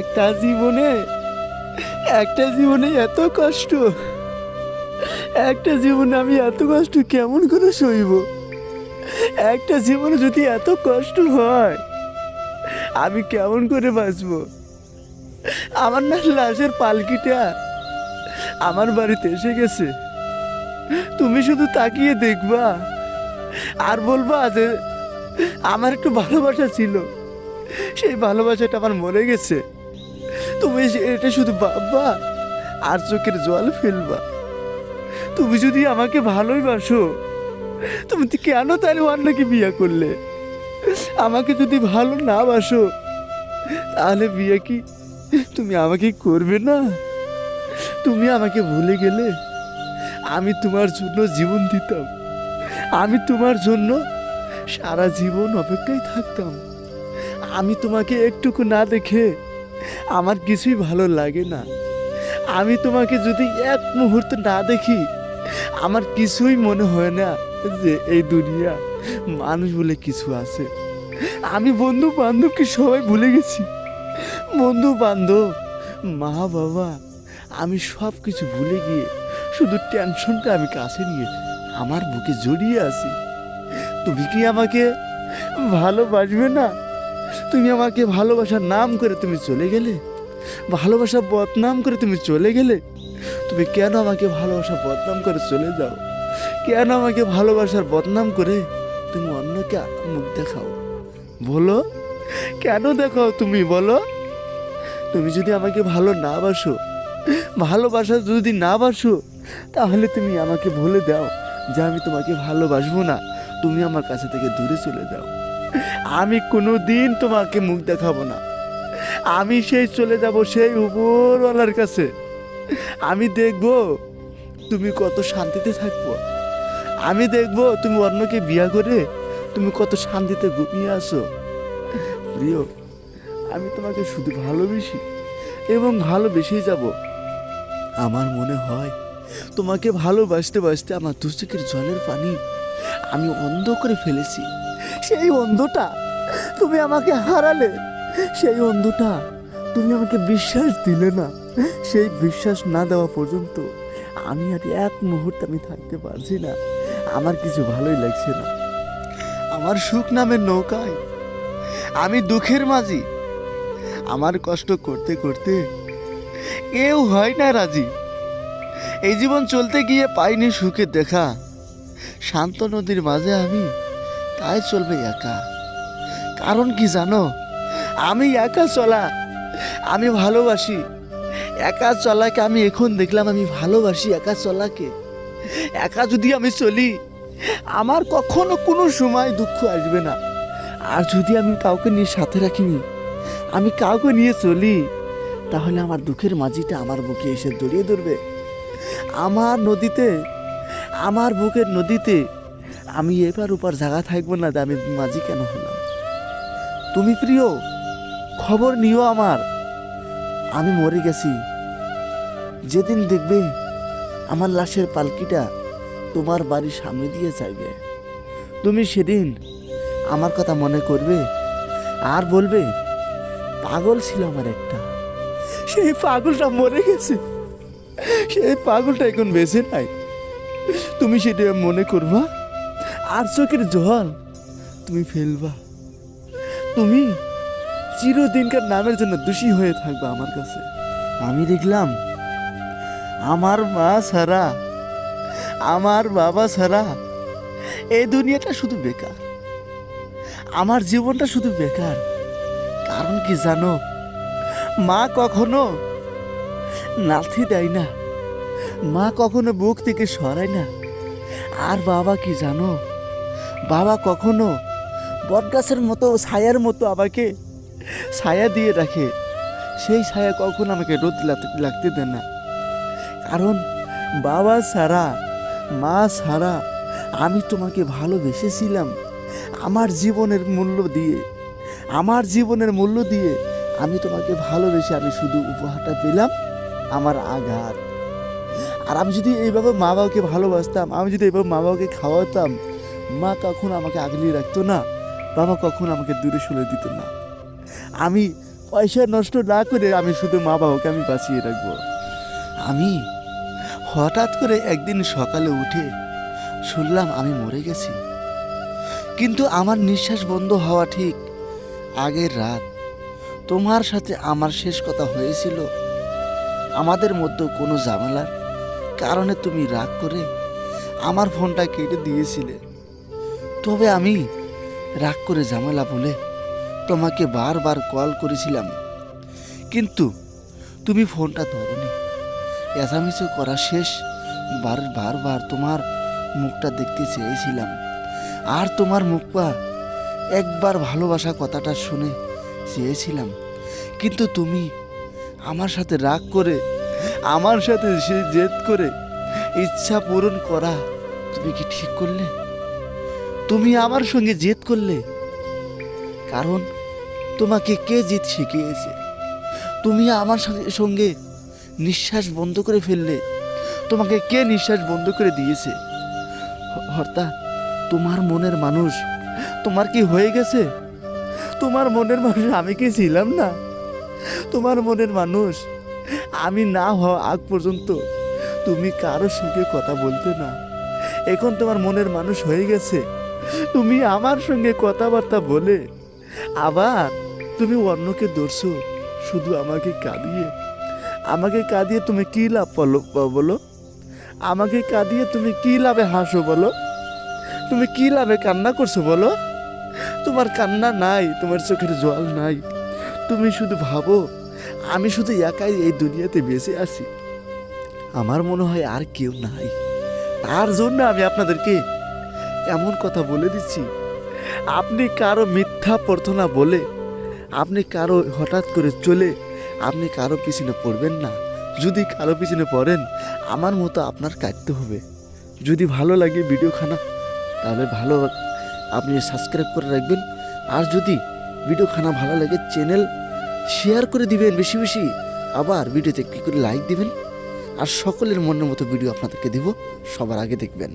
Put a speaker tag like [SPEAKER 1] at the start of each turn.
[SPEAKER 1] একটা জীবনে একটা জীবনে এত কষ্ট, একটা জীবনে আমি এত কষ্ট কেমন করে সইব? একটা জীবনে যদি এত কষ্ট হয়, আমি কেমন করে বাঁচব? আমার না লাশের পালকিটা আমার বাড়িতে এসে গেছে। তুমি শুধু তাকিয়ে দেখবা, আর বলবা যে আমার একটু ভালোবাসা ছিল। সেই ভালোবাসাটা আমার মরে গেছে। তুমি এটা শুধু ভাববা আর চোখের জল ফেলবা। তুমি যদি আমাকে ভালোই বাসো, তুমি তো কেন তাহলে অন্যকে বিয়ে করলে? আমাকে যদি ভালো না বাসো, তাহলে বিয়ে কি তুমি আমাকে করবে না? তুমি আমাকে ভুলে গেলে আমি তোমার জন্য জীবন দিতাম। আমি তোমার জন্য সারা জীবন অপেক্ষায় থাকতাম। আমি তোমাকে একটুকু না দেখে আমার কিছুই ভালো লাগে না। আমি তোমাকে যদি এক মুহূর্ত না দেখি, আমার কিছুই মনে হয় না যে এই দুনিয়া মানুষ বলে কিছু আছে। আমি বন্ধু বান্ধবকে সবাই ভুলে গেছি। বন্ধু বান্ধব মা বাবা আমি সব কিছু ভুলে গিয়ে শুধু টেনশনটা আমি কাছে নিয়ে আমার বুকে জড়িয়ে আছি। তুমি কি আমাকে ভালোবাসবে না? তুমি আমাকে ভালোবাসার নাম করে তুমি চলে গেলে? ভালোবাসা বদনাম করে তুমি চলে গেলে? তুমি কেন আমাকে ভালোবাসা বদনাম করে চলে যাও? কেন আমাকে ভালোবাসার বদনাম করে তুমি অন্যকে মুখ দেখাও? বলো? কেন দেখাও তুমি বলো? তুমি যদি আমাকে ভালো না বাসো, ভালোবাসা যদি না বাসো, তাহলে তুমি আমাকে বলে দাও যে আমি তোমাকে ভালোবাসবো না। তুমি আমার কাছে থেকে দূরে চলে যাও। আমি কোনো দিন তোমাকে মুখ দেখাবো না। আমি সেই চলে যাব সেই উপরওয়ালার কাছে। আমি দেখব তুমি কত শান্তিতে থাকব। আমি দেখব তুমি অন্যকে বিয়া করে তুমি কত শান্তিতে ঘুমিয়ে আসো প্রিয়, আমি তোমাকে শুধু ভালোবেসি এবং ভালোবেসেই যাব। আমার মনে হয় তোমাকে ভালোবাসতে বাসতে আমার দুচোখের জলের পানি আমি অন্ধ করে ফেলেছি। সেই অন্ধটা তুমি আমাকে হারালে। সেই অন্ধটা তুমি আমাকে বিশ্বাস দিলে না। সেই বিশ্বাস না দেওয়া পর্যন্ত আমি আর এক মুহূর্তে আমি থাকতে পারছি না। আমার কিছু ভালোই লাগছে না। আমার সুখ নামের নৌকায় আমি দুঃখের মাঝি। আমার কষ্ট করতে করতে কেউ হয় না রাজি। এই জীবন চলতে গিয়ে পাইনি সুখের দেখা। শান্ত নদীর মাঝে আমি তাই চলবে একা। কারণ কি জানো? আমি একা চলা, আমি ভালোবাসি। একা চলাকে আমি এখন দেখলাম আমি ভালোবাসি একা চলাকে। একা যদি আমি চলি, আমার কখনো কোনো সময় দুঃখ আসবে না। আর যদি আমি কাউকে নিয়ে সাথে রাখিনি, আমি কাউকে নিয়ে চলি, তাহলে আমার দুঃখের মাঝিটা আমার বুকে এসে দড়িয়ে ধরবে। আমার নদীতে, আমার বুকের নদীতে আমি এবার ওপার জায়গা থাকব না যে আমি মাঝি কেন হলাম? তুমি প্রিয়, খবর নিও আমার। আমি মরে গেছি। যেদিন দেখবে আমার লাশের পালকিটা তোমার বাড়ির সামনে দিয়ে যাইবে। তুমি সেদিন আমার কথা মনে করবে আর বলবে, পাগল ছিল আমার একটা। সেই পাগলটা মরে গেছে। সেই পাগলটা এখন বেঁচে নাই। তুমি সেটা মনে করবা? আর চোখের জল। তুমি ফেলবা। তুমি চিরদিনকার নামের জন্য দোষী হয়ে থাকবা আমার কাছে। আমি দেখলাম, আমার মা ছাড়া, আমার বাবা ছাড়া এই দুনিয়াটা শুধু বেকার। আমার জীবনটা শুধু বেকার। কারণ কি জানো, মা কখনো নাথি দেয় না। মা কখনো বুক থেকে সরায় না। আর বাবা কি জানো বাবা কখনো বটগাছের মতো, ছায়ার মতো আমাকে ছায়া দিয়ে রাখে। সেই ছায়া কখনো আমাকে রোদ লাগতে দেয় না। কারণ বাবা ছাড়া, মা ছাড়া আমি তোমাকে ভালোবেসেছিলাম আমার জীবনের মূল্য দিয়ে। আমার জীবনের মূল্য দিয়ে আমি তোমাকে ভালোবেসে আমি শুধু উপহারটা পেলাম আমার আঘাত। আর আমি যদি এইভাবে মা বাবাকে ভালোবাসতাম, আমি যদি এইভাবে মা বাবাকে খাওয়াতাম মা কখনো আমাকে আগলিয়ে রাখতো না, বাবা কখনো আমাকে দূরে সরে দিত না। আমি পয়সা নষ্ট না করে আমি শুধু মা বাবাকে আমি বাঁচিয়ে রাখব। আমি হঠাৎ করে একদিন সকালে উঠে শুনলাম আমি মরে গেছি। কিন্তু আমার নিঃশ্বাস বন্ধ হওয়া ঠিক আগের রাত। তোমার সাথে আমার শেষ কথা হয়েছিল। আমাদের মধ্যে কোনো ঝামেলার কারণে তুমি রাগ করে আমার ফোনটা কেটে দিয়েছিলে। তবে আমি রাগ করে ঝামেলা বলে তোমাকে বারবার কল করেছিলাম। কিন্তু তুমি ফোনটা ধরনি। এসামিসে করা শেষ। বার বারবার তোমার মুখটা দেখতে চেয়েছিলাম। আর তোমার মুখটা একবার ভালোবাসা কথাটা শুনে চেয়েছিলাম। কিন্তু তুমি আমার সাথে রাগ করে, আমার সাথে সে জেদ করে ইচ্ছা পূরণ করা তুমি কি ঠিক করলে? তুমি আমার সঙ্গে জেদ করলে। কারণ তোমাকে কে জিত শিখিয়েছে? তুমি আমার সঙ্গে- নিঃশ্বাস বন্ধ করে ফেললে। তোমাকে কে নিঃশ্বাস বন্ধ করে দিয়েছে? হ- অর্থাৎ তোমার মনের মানুষ, তোমার কি হয়ে গেছে? তোমার মনের মানুষ আমি কি ছিলাম না? তোমার মনের মানুষ, আমি না হওয়া আগ পর্যন্ত তুমি কারোর সঙ্গে কথা বলতে না। এখন তোমার মনের মানুষ হয়ে গেছে। তুমি আমার সঙ্গে কথাবার্তা বলে, আবার তুমি অন্যকে ধরছো, শুধু আমাকে কাঁদিয়ে। আমাকে কাঁদিয়ে তুমি কী লাভ বলো বলো? আমাকে কাঁদিয়ে তুমি কী লাভে হাসো বলো? তুমি কী লাভে কান্না করছ বলো? তোমার কান্না নাই, তোমার চোখের জল নাই। তুমি শুধু ভাবো, আমি শুধু একাই এই দুনিয়াতে বেঁচে আছি। আমার মনে হয় আর কেউ নাই। তার জন্য আমি আপনাদেরকে এমন কথা বলে দিচ্ছি। আপনি কারও মিথ্যা প্রার্থনা বলে, আপনি কারও হঠাৎ করে চলে, আপনি কারও পিছনে পড়বেন না। যদি কারও পিছনে পড়েন, আমার মতো আপনার কাটতে হবে। যদি ভালো লাগে ভিডিওখানা, তাহলে ভালো আপনি সাবস্ক্রাইব করে রাখবেন। আর যদি ভিডিওখানা ভালো লাগে চ্যানেল শেয়ার করে দিবেন বেশি বেশি। আবার ভিডিওতে একটি করে লাইক দিবেন। আর সকলের মনের মতো ভিডিও আপনাদেরকে দিব। সবার আগে দেখবেন।